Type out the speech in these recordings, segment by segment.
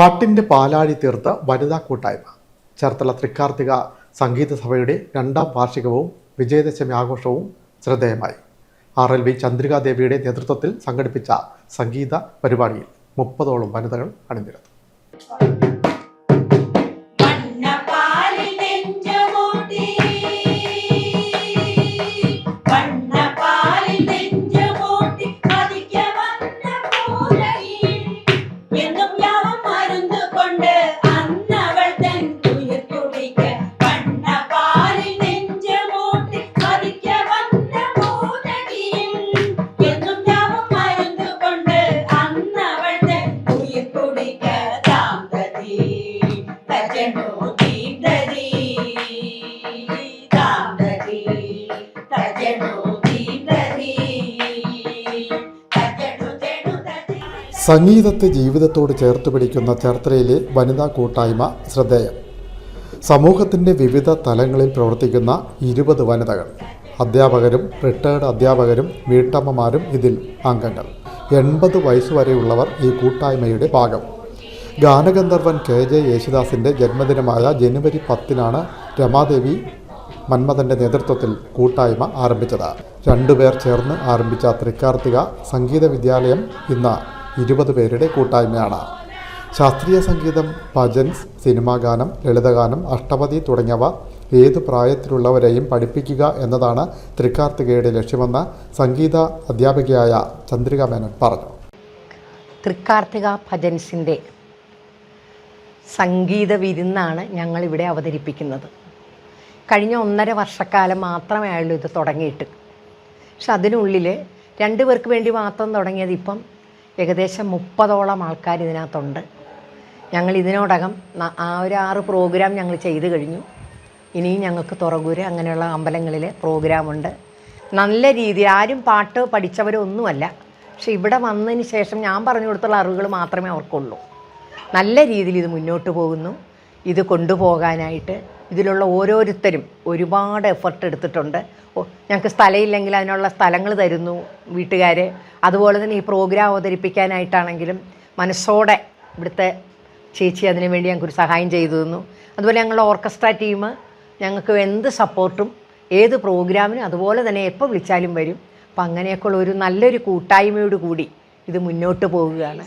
പാട്ടിന്റെ പാലാഴി തീർത്ത വനിതാ കൂട്ടായ്മ. ചേർത്തല തൃക്കാർത്തിക സംഗീത സഭയുടെ രണ്ടാം വാർഷികവും വിജയദശമി ആഘോഷവും ശ്രദ്ധേയമായി. ആർ എൽ വി ചന്ദ്രികാദേവിയുടെ നേതൃത്വത്തിൽ സംഘടിപ്പിച്ച സംഗീത പരിപാടിയിൽ മുപ്പതോളം വനിതകൾ അണിനിരന്നു. സംഗീതത്തെ ജീവിതത്തോട് ചേർത്ത് പിടിക്കുന്ന ചർത്രയിലെ വനിതാ കൂട്ടായ്മ ശ്രദ്ധേയം. സമൂഹത്തിന്റെ വിവിധ തലങ്ങളിൽ പ്രവർത്തിക്കുന്ന ഇരുപത് വനിതകൾ. അധ്യാപകരും റിട്ടയർഡ് അധ്യാപകരും വീട്ടമ്മമാരും ഇതിൽ അംഗങ്ങൾ. എൺപത് വയസ്സുവരെയുള്ളവർ ഈ കൂട്ടായ്മയുടെ ഭാഗം. ഗാനഗന്ധർവൻ കെ ജെ യേശുദാസിന്റെ ജന്മദിനമായ ജനുവരി പത്തിനാണ് രമാദേവി മന്മഥന്റെ നേതൃത്വത്തിൽ കൂട്ടായ്മ ആരംഭിച്ചത്. രണ്ടുപേർ ചേർന്ന് ആരംഭിച്ച തൃക്കാർത്തിക സംഗീത വിദ്യാലയം ഇന്ന് ഇരുപത് പേരുടെ കൂട്ടായ്മയാണ്. ശാസ്ത്രീയ സംഗീതം ഭജൻസ് സിനിമാ ഗാനം ലളിതഗാനം അഷ്ടപതി തുടങ്ങിയവ ഏത് പ്രായത്തിലുള്ളവരെയും പഠിപ്പിക്കുക എന്നതാണ് തൃക്കാർത്തികയുടെ ലക്ഷ്യമെന്ന് സംഗീത അധ്യാപികയായ ചന്ദ്രിക മേനൻ പറഞ്ഞു. തൃക്കാർത്തിക ഭജൻസിന്റെ സംഗീത വിരുന്നാണ് ഞങ്ങളിവിടെ അവതരിപ്പിക്കുന്നത്. കഴിഞ്ഞ ഒന്നര വർഷക്കാലം മാത്രമേ ആയുള്ളൂ ഇത് തുടങ്ങിയിട്ട്. പക്ഷെ അതിനുള്ളിൽ രണ്ടു പേർക്ക് വേണ്ടി മാത്രം തുടങ്ങിയത് ഇപ്പം ഏകദേശം മുപ്പതോളം ആൾക്കാർ ഇതിനകത്തുണ്ട്. ഞങ്ങൾ ഇതിനോടകം ആ ഒരു ആറ് പ്രോഗ്രാം ഞങ്ങൾ ചെയ്തു കഴിഞ്ഞു. ഇനിയും ഞങ്ങൾക്ക് തുറകൂര് അങ്ങനെയുള്ള അമ്പലങ്ങളിൽ പ്രോഗ്രാമുണ്ട് നല്ല രീതി ആരും പാട്ട് പഠിച്ചവരൊന്നുമല്ല. പക്ഷെ ഇവിടെ വന്നതിന് ശേഷം ഞാൻ പറഞ്ഞു കൊടുത്തുള്ള അറിവുകൾ മാത്രമേ അവർക്കുള്ളൂ. നല്ല രീതിയിൽ ഇത് മുന്നോട്ട് പോകുന്നു. ഇത് കൊണ്ടുപോകാനായിട്ട് ഇതിലുള്ള ഓരോരുത്തരും ഒരുപാട് എഫർട്ട് എടുത്തിട്ടുണ്ട്. ഞങ്ങൾക്ക് സ്ഥലമില്ലെങ്കിൽ അതിനുള്ള സ്ഥലങ്ങൾ തരുന്നു വീട്ടുകാർ അതുപോലെ തന്നെ ഈ പ്രോഗ്രാം അവതരിപ്പിക്കാനായിട്ടാണെങ്കിലും മനസ്സോടെ ഇവിടുത്തെ ചേച്ചി അതിനു വേണ്ടി ഞങ്ങൾക്കൊരു സഹായം ചെയ്തു തന്നു. അതുപോലെ ഞങ്ങളുടെ ഓർക്കസ്ട്ര ടീം ഞങ്ങൾക്ക് എന്ത് സപ്പോർട്ടും ഏത് പ്രോഗ്രാമിനും അതുപോലെ തന്നെ എപ്പോൾ വിളിച്ചാലും വരും. അപ്പം അങ്ങനെയൊക്കെയുള്ള ഒരു നല്ലൊരു കൂട്ടായ്മയോട് കൂടി ഇത് മുന്നോട്ട് പോവുകയാണ്.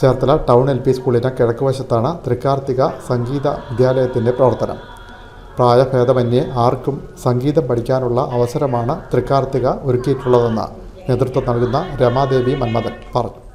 ചേർത്തല ടൗൺ എൽ പി സ്കൂളിന് കിഴക്ക് വശത്താണ് തൃക്കാർത്തിക സംഗീത വിദ്യാലയത്തിന്റെ പ്രവർത്തനം. പ്രായഭേദമന്യേ ആർക്കും സംഗീതം പഠിക്കാനുള്ള അവസരമാണ് തൃക്കാർത്തിക ഒരുക്കിയിട്ടുള്ളതെന്ന് നേതൃത്വം നൽകുന്ന രമാദേവി മന്മഥൻ പറഞ്ഞു.